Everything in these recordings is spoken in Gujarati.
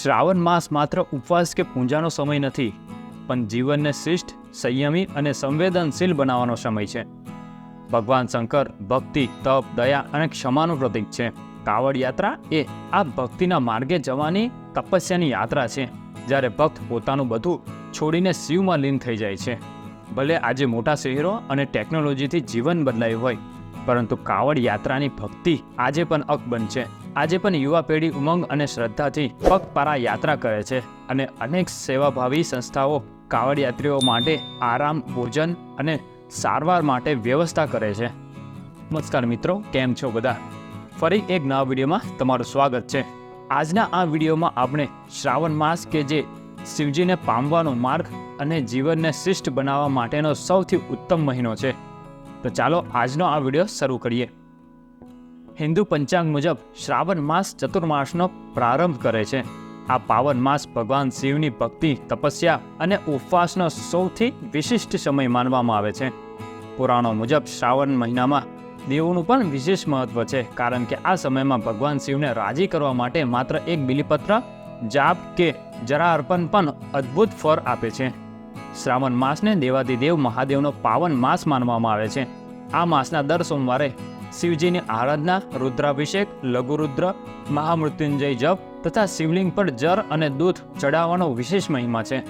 શ્રાવણ માસ માત્ર ઉપવાસ કે પૂજાનો સમય નથી, પણ જીવનને શિષ્ટ, સંયમી અને સંવેદનશીલ બનાવવાનો સમય છે. ભગવાન શંકર, ભક્તિ, તપ, દયા અને ક્ષમાનું પ્રતીક છે. કાવડ યાત્રા એ આ ભક્તિના માર્ગે જવાની તપસ્યાની યાત્રા છે, જ્યારે ભક્ત પોતાનું બધું છોડીને શિવમાં લીન થઈ જાય છે. ભલે આજે મોટા શહેરો અને ટેકનોલોજીથી જીવન બદલાયું હોય પરંતુ કાવડ યાત્રાની ભક્તિ આજે પણ અકબંધ છે. આજે પણ યુવા પેઢી ઉમંગ અને શ્રદ્ધાથી પગપારા યાત્રા કરે છે અને અનેક સેવાભાવી સંસ્થાઓ કાવડ યાત્રીઓ માટે આરામ, ભોજન અને સારવાર માટે વ્યવસ્થા કરે છે. નમસ્કાર મિત્રો, કેમ છો બધા? ફરી એક નવા વિડીયોમાં તમારું સ્વાગત છે. આજના આ વિડીયોમાં આપણે શ્રાવણ માસ કે જે શિવજીને પામવાનો માર્ગ અને જીવનને શિષ્ટ બનાવવા માટેનો સૌથી ઉત્તમ મહિનો છે. તો ચાલો આજનો આ વીડિયો શરૂ કરીએ. હિન્દુ પંચાંગ મુજબ શ્રાવણ માસ ચતુર્માસનો પ્રારંભ કરે છે. આ પાવન માસ ભગવાન શિવની ભક્તિ, તપસ્યા અને ઉપવાસનો સૌથી વિશિષ્ટ સમય માનવામાં આવે છે. પુરાણો મુજબ શ્રાવણ મહિનામાં દેવોનું પણ વિશેષ મહત્વ છે, કારણ કે આ સમયમાં ભગવાન શિવને રાજી કરવા માટે માત્ર એક બિલીપત્ર, જાપ કે જરા અર્પણ પણ અદ્ભુત ફળ આપે છે. શ્રાવણ માસને દેવાદિદેવ મહાદેવનો પાવન માસ માનવામાં આવે છે. આ માસના દર સોમવારે શિવજીની આરાધના, રુદ્રાભિષેક, લઘુરુદ્ર, મહામૃત્યુંજય જપ તથા શિવલિંગ પર જર અને દૂધ ચડાવવાનો વિશેષ મહિમા છે.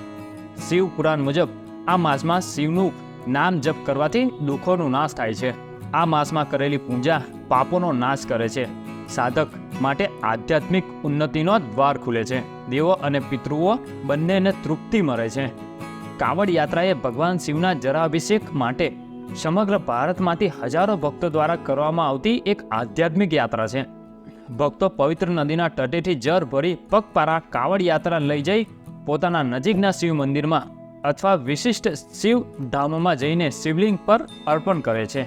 શિવ પુરાણ મુજબ આ માસમાં શિવનું નામ જપ કરવાથી દુઃખોનો નાશ થાય છે. આ માસમાં કરેલી પૂજા પાપોનો નાશ કરે છે. સાધક માટે આધ્યાત્મિક ઉન્નતિનો દ્વાર ખુલે છે. દેવો અને પિતૃઓ બંનેને તૃપ્તિ મળે છે. કાવડ યાત્રાએ ભગવાન શિવના જરાભિષેક માટે સમગ્ર ભારતમાંથી હજારો ભક્તો દ્વારા કરવામાં આવતી એક આધ્યાત્મિક યાત્રા છે. ભક્તો પવિત્ર નદીના તટેથી જર ભરી પગપારા કાવડ યાત્રા લઈ જઈ પોતાના નજીકના શિવ મંદિરમાં અથવા વિશિષ્ટ શિવ ધામમાં જઈને શિવલિંગ પર અર્પણ કરે છે.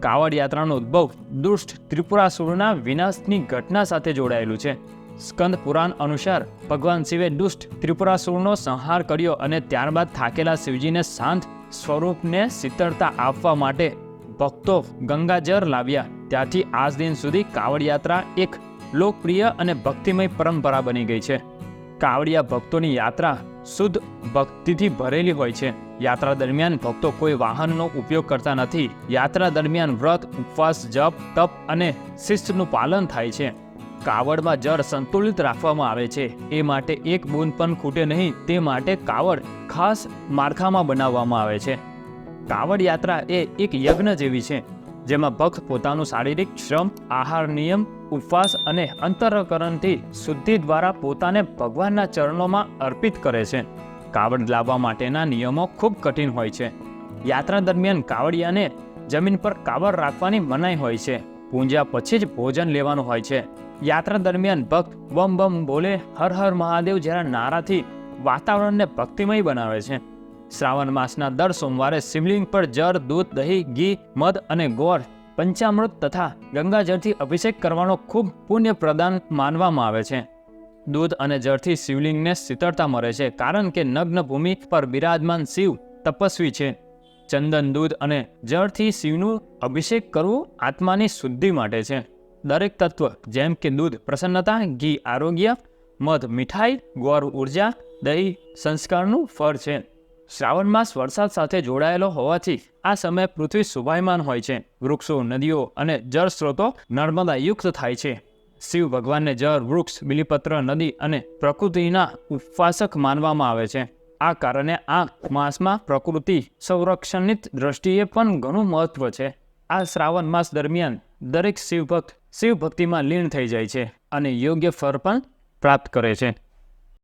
કાવડ યાત્રાનો ઉદ્ભવ દુષ્ટ ત્રિપુરાસુરના વિનાશની ઘટના સાથે જોડાયેલું છે. સ્કંદ પુરાણ અનુસાર ભગવાન શિવે દુષ્ટ ત્રિપુરાસુરનો સંહાર કર્યો અને ત્યારબાદ થાકેલા શિવજીને શાંત સ્વરૂપને શીતળતા આપવા માટે ભક્તો ગંગાજળ લાવ્યા. ત્યારથી આજ દિન સુધી કાવડ યાત્રા એક લોકપ્રિય અને ભક્તિમય પરંપરા બની ગઈ છે. કાવડિયા ભક્તોની યાત્રા શુદ્ધ ભક્તિથી ભરેલી હોય છે. યાત્રા દરમિયાન ભક્તો કોઈ વાહનનો ઉપયોગ કરતા નથી. યાત્રા દરમિયાન વ્રત, ઉપવાસ, જપ, તપ અને શિસ્તનું પાલન થાય છે. કાવડમાં જળ સંતુલિત રાખવામાં આવે છે. એ માટે એક બૂંદ પણ ખૂટે નહીં, તે માટે કાવડ ખાસ માળખામાં બનાવવામાં આવે છે. કાવડ યાત્રા એ એક યજ્ઞ જેવી છે, જેમાં ભક્ત પોતાનું શારીરિક શ્રમ, આહાર નિયમ, ઉપવાસ અને અંતરકરણથી શુદ્ધિ દ્વારા પોતાને ભગવાનના ચરણોમાં અર્પિત કરે છે. કાવડ લાવવા માટેના નિયમો ખૂબ કઠિન હોય છે. યાત્રા દરમિયાન કાવડિયાને જમીન પર કાવડ રાખવાની મનાઈ હોય છે. પૂંજા પછી જ ભોજન લેવાનું હોય છે. યાત્રા દરમિયાન ભક્ત બમ બમ બોલે, હર હર મહાદેવ જેના નારાથી વાતાવરણને ભક્તિમય બનાવે છે. શ્રાવણ માસના દર સોમવારે શિવલિંગ પર જળ, દૂધ, દહીં, ઘી, મધ અને ગોળ, પંચામૃત તથા ગંગાજળથી અભિષેક કરવાનો ખૂબ પુણ્ય પ્રદાન માનવામાં આવે છે. દૂધ અને જળથી શિવલિંગને શીતળતા મળે છે, કારણ કે નગ્ન ભૂમિ પર બિરાજમાન શિવ તપસ્વી છે. ચંદન દૂધ અને જળથી શિવનું અભિષેક કરવું આત્માની શુદ્ધિ માટે છે. દરેક તત્વ, જેમ કે દૂધ, પ્રસન્નતા, ઘી, આરોગ્ય, મધ, મીઠાઈ, ગોર ઊર્જા, દહીં સંસ્કારનું ફળ છે. શ્રાવણ માસ વરસાદ સાથે જોડાયેલો હોવાથી આ સમયે પૃથ્વી શુભાયમાન હોય છે. વૃક્ષો, નદીઓ અને જળ સ્ત્રોતો નર્મદાયુક્ત થાય છે. શિવ ભગવાનને જળ, વૃક્ષ, બિલીપત્ર, નદી અને પ્રકૃતિના ઉપવાસક માનવામાં આવે છે. આ કારણે આ માસમાં પ્રકૃતિ સંરક્ષણની દ્રષ્ટિએ પણ ઘણું મહત્વ છે. આ શ્રાવણ માસ દરમિયાન દરેક શિવભક્ત શિવ ભક્તિમાં લીન થઈ જાય છે અને યોગ્ય ફળ પણ પ્રાપ્ત કરે છે.